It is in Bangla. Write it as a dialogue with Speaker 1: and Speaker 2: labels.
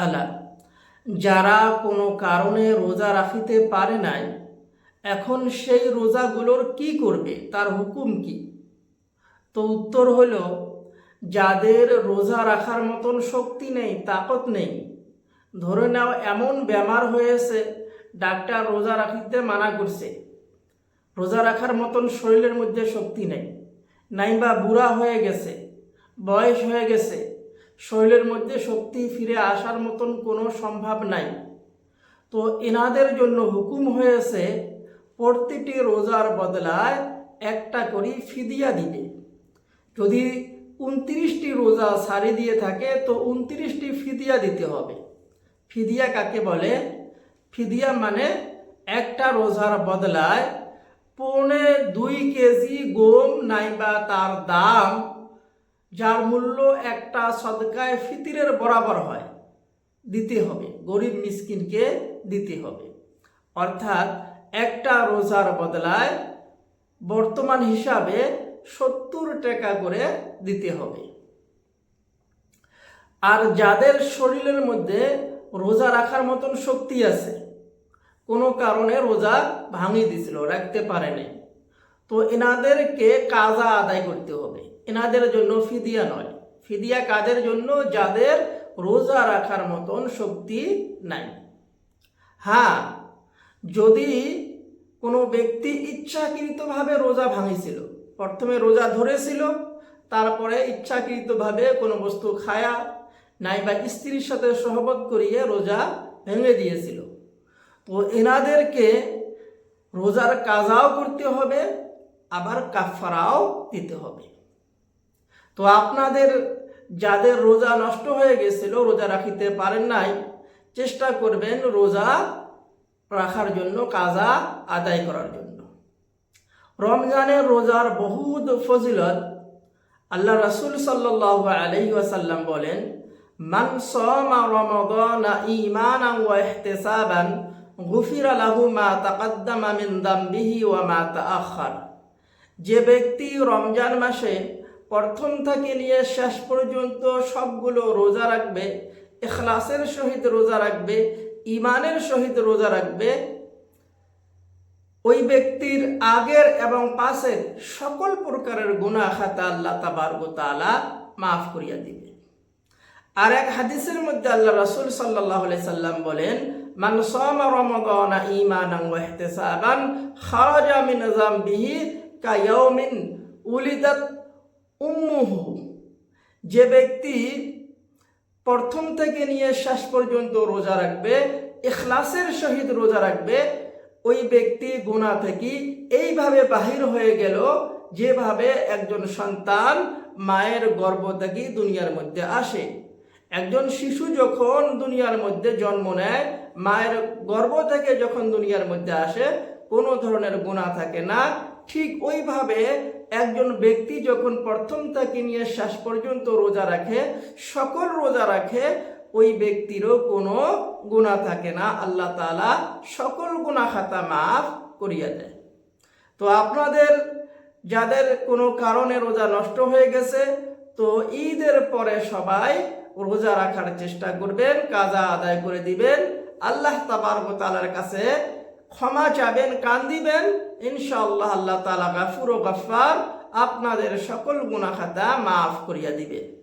Speaker 1: মাসআলা যারা কোনো কারণে রোজা রাখিতে পারে নাই, এখন সেই রোজাগুলোর কি করবে, তার হুকুম কি? তো উত্তর হল যাদের রোজা রাখার মতন শক্তি নেই, তাকত নেই। ধরে নাও, এমন বেমার হয়েছে, ডাক্তার রোজা রাখিতে মানা করছে। রোজা রাখার মতন শরীরের মধ্যে শক্তি নেই। নাইবা বুড়া হয়ে গেছে, বয়স হয়ে গেছে শরীরের মধ্যে শক্তি ফিরে আসার মতন কোনো সম্ভব নাই। তো এনাদের জন্য হুকুম হয়েছে প্রতিটি রোজার বদলায় একটা করে ফিদিয়া দিবে যদি উনত্রিশটি রোজা সারি দিয়ে থাকে, তো উনত্রিশটি ফিদিয়া দিতে হবে। ফিদিয়া কাকে বলে? ফিদিয়া মানে একটা রোজার বদলায় পৌনে দুই কেজি গম, নাইবা তার দাম যার মূল্য একটা সদকায় ফিতিরের বরাবর হয়, দিতে হবে। গরিব মিসকিনকে দিতে হবে। অর্থাৎ একটা রোজার বদলায় বর্তমান হিসাবে সত্তর টাকা করে দিতে হবে। আর যাদের শরীরের মধ্যে রোজা রাখার মতন শক্তি আছে, কোনো কারণে রোজা ভাঙিয়ে দিছিল রাখতে পারেনি। তো এনাদেরকে কাজা আদায় করতে হবে। এনাদের জন্য ফিদিয়া নয়। ফিদিয়া কাদের জন্য? যাদের রোজা রাখার মতন শক্তি নাই। হ্যাঁ যদি কোনো ব্যক্তি ইচ্ছাকৃতভাবে রোজা ভাঙিছিল, প্রথমে রোজা ধরেছিল, তারপরে ইচ্ছাকৃতভাবে কোনো বস্তু খায়া, নাইবা স্ত্রীর সাথে সহবত করিয়ে রোজা ভেঙে দিয়েছিল। তো এনাদেরকে রোজার কাজাও করতে হবে, আবার কাফারাও দিতে হবে। তো আপনাদের যাদের রোজা নষ্ট হয়ে গেছিল, রোজা রাখিতে পারেন নাই, চেষ্টা করবেন রোজা রাখার জন্য, কাজা আদায় করার জন্য। রমজানের রোজার বহুত ফজিলত আল্লাহ রসুল সাল্লাহ আলহি বলেন, মান সমা ইহতিসাবান, গুফিরা লাহু মা তাকাদ্দামা মিন ওয়া মা তাআখার। যে ব্যক্তি রমজান মাসে প্রথম থেকে নিয়ে শেষ পর্যন্ত সবগুলো রোজা রাখবে এখলাসের সহিত রোজা রাখবে ইমানের সহিত রোজা রাখবে। ওই ব্যক্তির আগের এবং পাশের সকল প্রকারের গুণা খাতা আল্লাহ তাবারগো তালা মাফ করিয়া দিবে। আর এক হাদিসের মধ্যে আল্লাহ রসুল আলাইহি সাল্লাম বলেন, মান সামা উম্মুহু যে ব্যক্তি প্রথম থেকে নিয়ে শেষ পর্যন্ত রোজা রাখবে এখলাসের সহিত রোজা রাখবে, ওই ব্যক্তি গুণা থেকে এইভাবে বাহির হয়ে গেল যেভাবে একজন সন্তান মায়ের গর্ভ থেকে দুনিয়ার মধ্যে আসে। একজন শিশু যখন দুনিয়ার মধ্যে জন্ম নেয়, মায়ের গর্ব থেকে যখন দুনিয়ার মধ্যে আসে, কোনো ধরনের গুণা থাকে না। ঠিক ওইভাবে একজন ব্যক্তি যখন প্রথম তাকে নিয়ে শেষ পর্যন্ত রোজা রাখে, সকল রোজা রাখে, ওই ব্যক্তিরও কোনো গুণা থাকে না। আল্লাহ তালা সকল গুণা খাতা মাফ করিয়া দেয়। তো আপনাদের, যাদের কোনো কারণে রোজা নষ্ট হয়ে গেছে, তো ঈদের পরে সবাই রোজা রাখার চেষ্টা করবেন, কাজা আদায় করে দিবেন। আল্লাহ তাবার কাছে ক্ষমা চাবেন, কান্দিবেন, ইনশাআল্লাহ আল্লাহ তালা গাফুর ও গাফার আপনাদের সকল গুণাখাতা মাফ করিয়া দিবে।